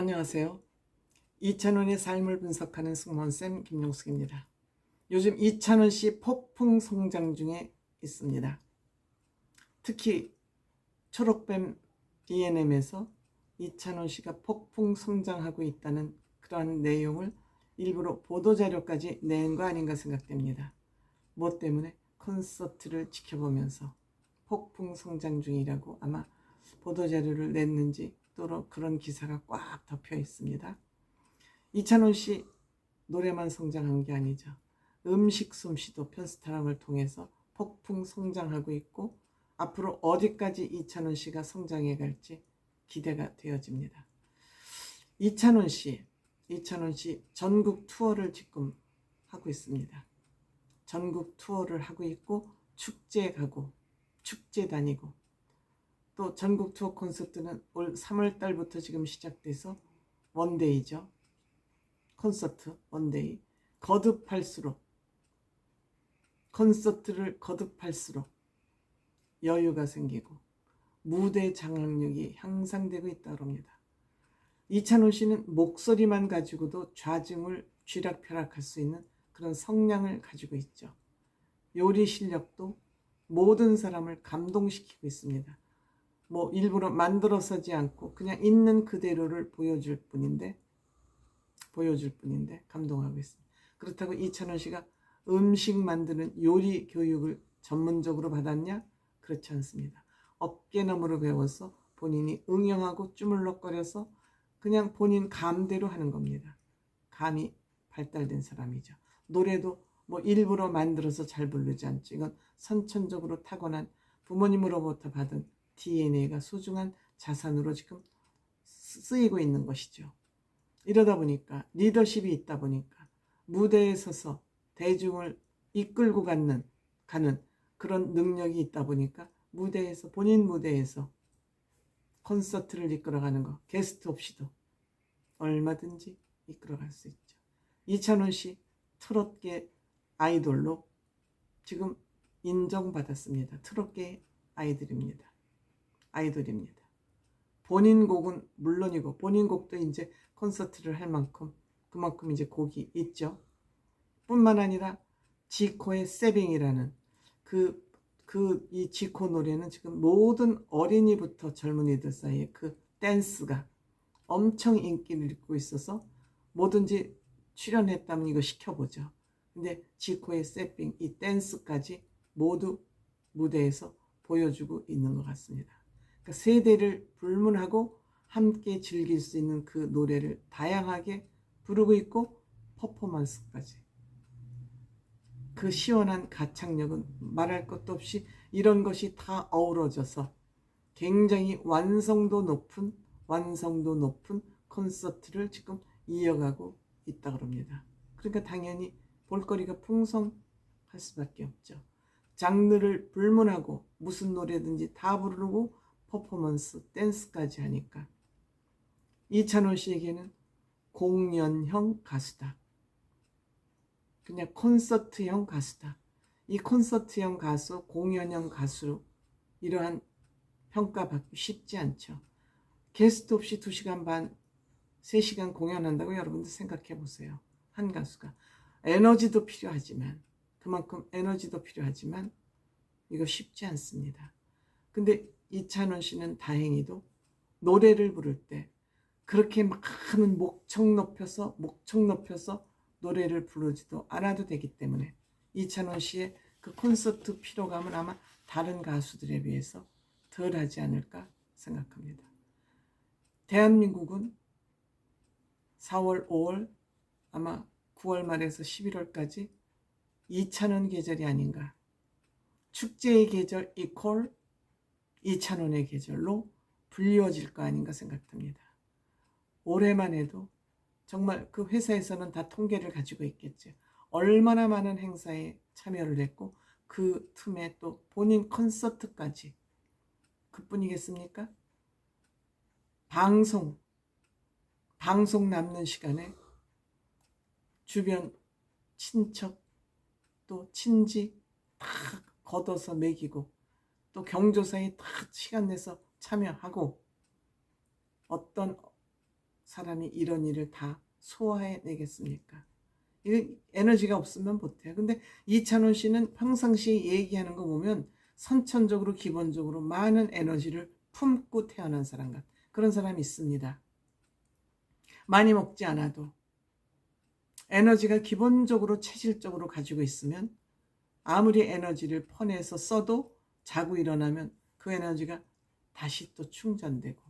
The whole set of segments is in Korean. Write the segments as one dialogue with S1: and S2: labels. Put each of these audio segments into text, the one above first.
S1: 안녕하세요. 이찬원의 삶을 분석하는 승무원쌤 김용숙입니다. 요즘 이찬원 씨 폭풍 성장 중에 있습니다. 특히 초록뱀 DNM에서 이찬원 씨가 폭풍 성장하고 있다는 그러한 내용을 일부러 보도자료까지 낸 거 아닌가 생각됩니다. 뭐 때문에 콘서트를 지켜보면서 폭풍 성장 중이라고 아마 보도자료를 냈는지 또 그런 기사가 꽉 덮여 있습니다. 이찬원 씨 노래만 성장한 게 아니죠. 음식 솜씨도 편스타랑을 통해서 폭풍 성장하고 있고 앞으로 어디까지 이찬원 씨가 성장해 갈지 기대가 되어집니다. 이찬원 씨, 이찬원 씨 전국 투어를 지금 하고 있습니다. 전국 투어를 하고 있고 축제 가고 축제 다니고 또 전국 투어 콘서트는 올 3월 달부터 지금 시작돼서 원데이죠. 콘서트 원데이 거듭할수록 콘서트를 거듭할수록 여유가 생기고 무대 장악력이 향상되고 있다고 합니다. 이찬원 씨는 목소리만 가지고도 좌증을 쥐락펴락할 수 있는 그런 성량을 가지고 있죠. 요리 실력도 모든 사람을 감동시키고 있습니다. 뭐 일부러 만들어 서지 않고 그냥 있는 그대로를 보여줄 뿐인데 보여줄 뿐인데 감동하고 있습니다. 그렇다고 이찬원 씨가 음식 만드는 요리 교육을 전문적으로 받았냐? 그렇지 않습니다. 어깨너머로 배워서 본인이 응용하고 주물럭거려서 그냥 본인 감대로 하는 겁니다. 감이 발달된 사람이죠. 노래도 뭐 일부러 만들어서 잘 부르지 않죠. 이건 선천적으로 타고난 부모님으로부터 받은 DNA가 소중한 자산으로 지금 쓰이고 있는 것이죠. 이러다 보니까 리더십이 있다 보니까 무대에 서서 대중을 이끌고 가는 가는 그런 능력이 있다 보니까 무대에서 본인 무대에서 콘서트를 이끌어가는 거 게스트 없이도 얼마든지 이끌어갈 수 있죠. 이찬원 씨 트롯계 아이돌로 지금 인정받았습니다. 트롯계 아이들입니다. 아이돌입니다. 본인 곡은 물론이고 본인 곡도 이제 콘서트를 할 만큼 그만큼 이제 곡이 있죠. 뿐만 아니라 지코의 세빙이라는 그 그 이 지코 노래는 지금 모든 어린이부터 젊은이들 사이에 그 댄스가 엄청 인기를 잃고 있어서 뭐든지 출연했다면 이거 시켜보죠. 근데 지코의 세빙 이 댄스까지 모두 무대에서 보여주고 있는 것 같습니다. 그러니까 세대를 불문하고 함께 즐길 수 있는 그 노래를 다양하게 부르고 있고 퍼포먼스까지 그 시원한 가창력은 말할 것도 없이 이런 것이 다 어우러져서 굉장히 완성도 높은 완성도 높은 콘서트를 지금 이어가고 있다 그럽니다. 그러니까 당연히 볼거리가 풍성할 수밖에 없죠. 장르를 불문하고 무슨 노래든지 다 부르고 퍼포먼스, 댄스까지 하니까 이찬원 씨에게는 공연형 가수다. 그냥 콘서트형 가수다. 이 콘서트형 가수, 공연형 가수로 이러한 평가받기 쉽지 않죠. 게스트 없이 2시간 반, 3시간 공연한다고 여러분들 생각해 보세요. 한 가수가. 에너지도 필요하지만, 그만큼 에너지도 필요하지만, 이거 쉽지 않습니다. 근데 이찬원 씨는 다행히도 노래를 부를 때 그렇게 많은 목청 높여서 목청 높여서 노래를 부르지도 않아도 되기 때문에 이찬원 씨의 그 콘서트 피로감은 아마 다른 가수들에 비해서 덜 하지 않을까 생각합니다. 대한민국은 4월, 5월, 아마 9월 말에서 11월까지 2차원 계절이 아닌가. 축제의 계절 이콜 2차원의 계절로 불리워질 거 아닌가 생각됩니다. 올해만 해도 정말 그 회사에서는 다 통계를 가지고 있겠죠. 얼마나 많은 행사에 참여를 했고 그 틈에 또 본인 콘서트까지 그뿐이겠습니까? 방송 방송 남는 시간에 주변 친척 또 친지 다 걷어서 먹이고 또 경조사에 다 시간 내서 참여하고 어떤 사람이 이런 일을 다 소화해 내겠습니까? 이 에너지가 없으면 못해요. 근데 이찬원 씨는 평상시에 얘기하는 거 보면 선천적으로 기본적으로 많은 에너지를 품고 태어난 사람 같 그런 사람이 있습니다. 많이 먹지 않아도 에너지가 기본적으로 체질적으로 가지고 있으면 아무리 에너지를 퍼내서 써도 자고 일어나면 그 에너지가 다시 또 충전되고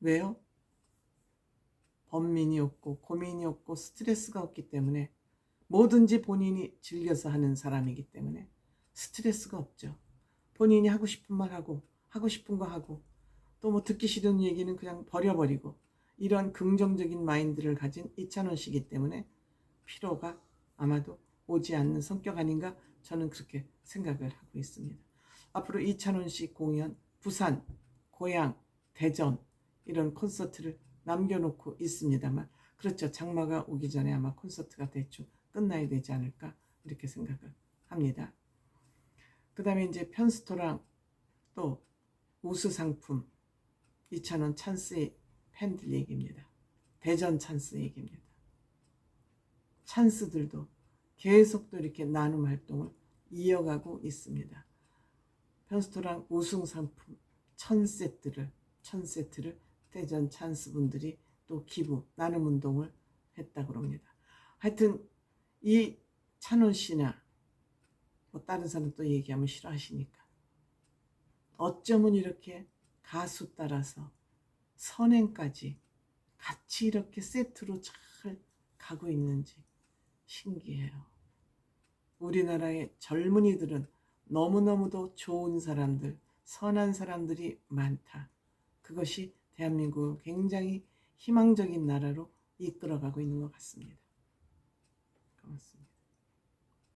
S1: 왜요? 번민이 없고 고민이 없고 스트레스가 없기 때문에 뭐든지 본인이 즐겨서 하는 사람이기 때문에 스트레스가 없죠. 본인이 하고 싶은 말 하고 하고 싶은 거 하고 또 뭐 듣기 싫은 얘기는 그냥 버려버리고 이런 긍정적인 마인드를 가진 이찬원 씨이기 때문에 피로가 아마도 오지 않는 성격 아닌가 저는 그렇게 생각을 하고 있습니다. 앞으로 이찬원 씨 공연 부산, 고향, 대전 이런 콘서트를 남겨놓고 있습니다만 그렇죠. 장마가 오기 전에 아마 콘서트가 대충 끝나야 되지 않을까 이렇게 생각을 합니다. 그 다음에 이제 편스토랑 또 우수 상품 2,000원 찬스의 팬들 얘기입니다. 대전 찬스 얘기입니다. 찬스들도 계속 또 이렇게 나눔 활동을 이어가고 있습니다. 편스토랑 우승 상품 천 세트를 천 세트를 대전 찬스 분들이 또 기부 나눔 운동을 했다고 합니다. 하여튼 이 찬원 씨나 뭐 다른 사람 또 얘기하면 싫어하시니까 어쩌면 이렇게 가수 따라서 선행까지 같이 이렇게 세트로 잘 가고 있는지 신기해요. 우리나라의 젊은이들은 너무너무도 좋은 사람들, 선한 사람들이 많다. 그것이 대한민국을 굉장히 희망적인 나라로 이끌어가고 있는 것 같습니다. 고맙습니다.